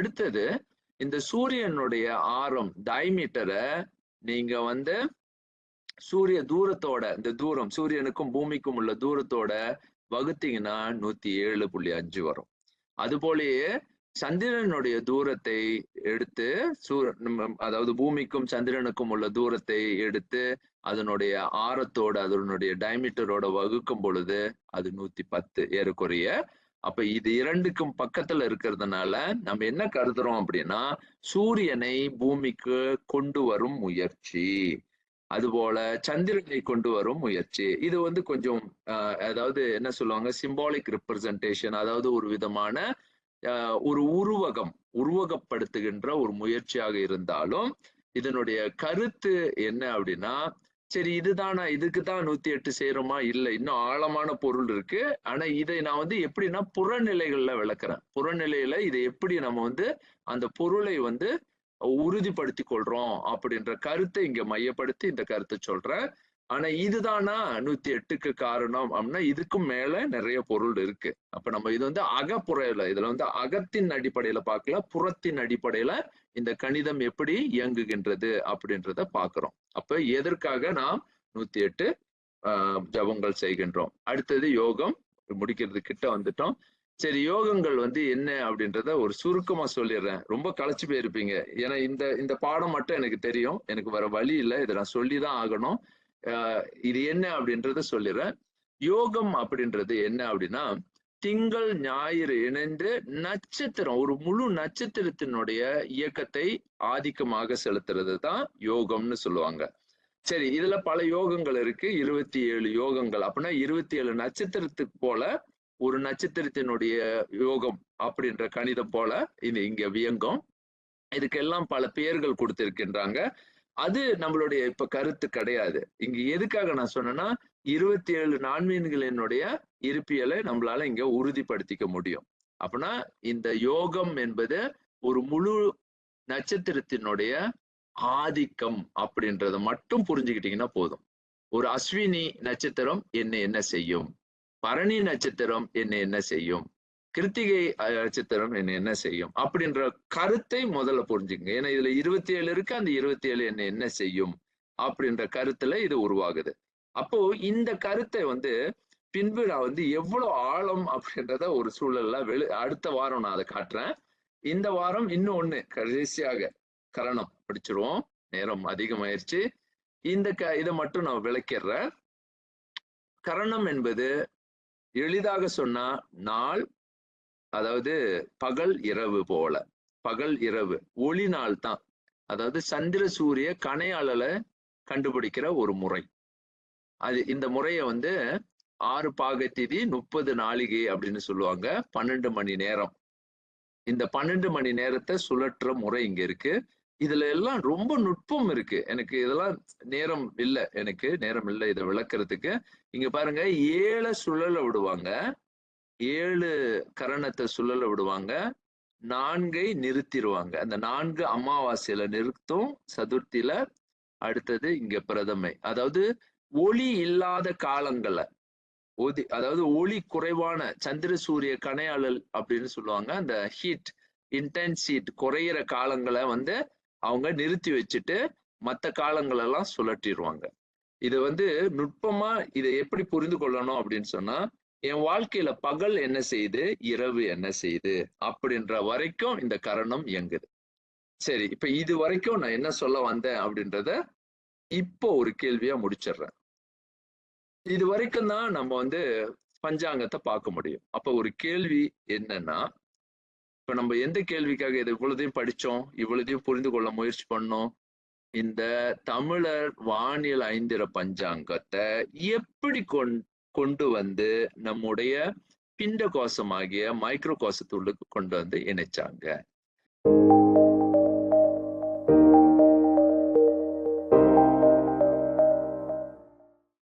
அடுத்தது இந்த சூரியனுடைய ஆரம் டைமீட்டரை நீங்க வந்து சூரிய தூரத்தோட இந்த தூரம் சூரியனுக்கும் பூமிக்கும் உள்ள தூரத்தோட வகுத்தீங்கன்னா நூத்தி ஏழு புள்ளி அஞ்சு வரும். அது போலயே சந்திரனுடைய தூரத்தை எடுத்து சூர அதாவது பூமிக்கும் சந்திரனுக்கும் உள்ள தூரத்தை எடுத்து அதனுடைய ஆரத்தோட அதனுடைய டைமீட்டரோட வகுக்கும் பொழுது அது நூத்தி பத்து ஏறக்குறைய அப்ப இது இரண்டுக்கும் பக்கத்துல இருக்கிறதுனால நம்ம என்ன கருதுறோம் அப்படின்னா சூரியனை பூமிக்கு கொண்டு வரும் முயற்சி. அதுபோல சந்திரனை கொண்டு வரும் முயற்சி. இது வந்து கொஞ்சம் அதாவது என்ன சொல்லுவாங்க? சிம்பாலிக் ரெப்ரசன்டேஷன் அதாவது ஒரு விதமான ஒரு உருவகம் உருவகப்படுத்துகின்ற ஒரு முயற்சியாக இருந்தாலும் இதனுடைய கருத்து என்ன அப்படின்னா சரி இதுதானா இதுக்கு தான் நூத்தி எட்டு செய்யறோமா இல்ல. இன்னும் ஆழமான பொருள் இருக்கு. ஆனா இதை நான் வந்து எப்படின்னா புறநிலைகள்ல விளக்குறேன். புறநிலையில இதை எப்படி நம்ம வந்து அந்த பொருளை வந்து உறுதிப்படுத்தி கொள்றோம் அப்படின்ற கருத்தை இங்க மையப்படுத்தி இந்த கருத்தை சொல்றேன். ஆனா இதுதானா? நூத்தி எட்டுக்கு காரணம் அப்படின்னா இதுக்கும் மேல நிறைய பொருள் இருக்கு. அப்ப நம்ம இது வந்து அகப்புறையில இதுல வந்து அகத்தின் அடிப்படையில பார்க்கல புறத்தின் அடிப்படையில இந்த கணிதம் எப்படி இயங்குகின்றது அப்படின்றத பாக்குறோம். அப்ப எதற்காக நாம் நூத்தி எட்டு ஆஹ் ஜபங்கள் செய்கின்றோம்? அடுத்தது யோகம். முடிக்கிறது கிட்ட வந்துட்டோம். சரி யோகங்கள் வந்து என்ன அப்படின்றத ஒரு சுருக்கமா சொல்லிடுறேன் ரொம்ப களைச்சு போயிருப்பீங்க. ஏன்னா இந்த இந்த பாடம் மட்டும் எனக்கு தெரியும். எனக்கு வேற வழி இல்லை. இதை நான் சொல்லிதான் ஆகணும். இது என்ன அப்படின்றத சொல்லிடுறேன். யோகம் அப்படின்றது என்ன அப்படின்னா திங்கள் ஞாயிறு இணைந்து நட்சத்திரம் ஒரு முழு நட்சத்திரத்தினுடைய இயக்கத்தை ஆதிக்கமாக செலுத்துறது தான் யோகம்னு சொல்லுவாங்க. சரி இதுல பல யோகங்கள் இருக்கு. இருபத்தி ஏழு யோகங்கள். அப்படின்னா இருபத்தி ஏழு நட்சத்திரத்துக்கு போல ஒரு நட்சத்திரத்தினுடைய யோகம் அப்படின்ற கணிதம் போல இது இங்க வியங்கும். இதுக்கெல்லாம் பல பெயர்கள் கொடுத்திருக்கின்றாங்க. அது நம்மளுடைய இப்ப கருத்து கிடையாது. இங்க எதுக்காக நான் சொன்னேன்னா இருபத்தி ஏழு நான்மீன்களினுடைய இருப்பியலை நம்மளால இங்க உறுதிப்படுத்திக்க முடியும். அப்படின்னா இந்த யோகம் என்பது ஒரு முழு நட்சத்திரத்தினுடைய ஆதிக்கம் அப்படின்றத மட்டும் புரிஞ்சுக்கிட்டீங்கன்னா போதும். ஒரு அஸ்வினி நட்சத்திரம் என்ன என்ன செய்யும்? பரணி நட்சத்திரம் என்ன என்ன செய்யும்? கிருத்திகை நட்சத்திரம் என்ன என்ன செய்யும்? அப்படின்ற கருத்தை முதல்ல புரிஞ்சுங்க ஏன்னா இதுல இருபத்தி ஏழு இருக்கு அந்த இருபத்தி ஏழு என்ன என்ன செய்யும்? அப்படின்ற கருத்துல இது உருவாகுது. அப்போ இந்த கருத்தை வந்து பின்பு நான் வந்து எவ்வளவு ஆழம் அப்படின்றத ஒரு சூழல்ல வெளி அடுத்த வாரம் நான் அதை காட்டுறேன். இந்த வாரம் இன்னும் ஒண்ணு கடைசியாக கரணம் படிச்சிருவோம். நேரம் அதிகமாயிருச்சு. இந்த க இதை மட்டும் நான் விளக்கிடுறேன். கரணம் என்பது எளிதாக சொன்னா நாள் அதாவது பகல் இரவு போல. பகல் இரவு ஒளி நாள் தான். அதாவது சந்திர சூரிய கணையாளல கண்டுபிடிக்கிற ஒரு முறை. அது இந்த முறையை வந்து ஆறு பாகத்திதி முப்பது நாளிகை அப்படின்னு சொல்லுவாங்க. பன்னெண்டு மணி நேரம். இந்த பன்னெண்டு மணி நேரத்தை சுழற்ற முறை இங்க இருக்கு. இதுல எல்லாம் ரொம்ப நுட்பம் இருக்கு. எனக்கு இதெல்லாம் நேரம் இல்லை. எனக்கு நேரம் இல்லை இதை விளக்குறதுக்கு. இங்க பாருங்க ஏழை சுழல விடுவாங்க. ஏழு கரணத்தை சுழல விடுவாங்க நான்கை நிறுத்திடுவாங்க அந்த நான்கு அமாவாசையில நிறுத்தும் சதுர்த்தியில அடுத்தது இங்க பிரதமை. அதாவது ஒளி இல்லாத காலங்கள்ல ஒதி அதாவது ஒளி குறைவான சந்திர சூரிய கனையாளல் அப்படின்னு சொல்லுவாங்க அந்த ஹீட் இன்டென்ஸ் ஹீட் குறையிற காலங்களை வந்து அவங்க நிறுத்தி வச்சுட்டு மற்ற காலங்களெல்லாம் சுழட்டிடுவாங்க இது வந்து நுட்பமா இதை எப்படி புரிந்து கொள்ளணும் அப்படின்னு சொன்னா என் வாழ்க்கையில பகல் என்ன செய்யுது? இரவு என்ன செய்யுது? அப்படின்ற வரைக்கும் இந்த கரணம் இயங்குது. சரி இப்ப இது வரைக்கும் நான் என்ன சொல்ல வந்தேன் அப்படின்றத இப்போ ஒரு கேள்வியா முடிச்சிடுறேன். இது வரைக்கும் தான் நம்ம வந்து பஞ்சாங்கத்தை பார்க்க முடியும். அப்ப ஒரு கேள்வி என்னன்னா இப்ப நம்ம எந்த கேள்விக்காக இது இவ்வளவுதையும் படிச்சோம்? இவ்வளவுதையும் புரிந்து கொள்ள முயற்சி பண்ணோம்? இந்த தமிழர் வானியல் ஐந்திர பஞ்சாங்கத்தை எப்படி கொண் கொண்டு வந்து நம்முடைய பிண்ட கோசமாகிய மைக்ரோ கோசத்துள்ளுக்கு கொண்டு வந்து இணைச்சாங்க.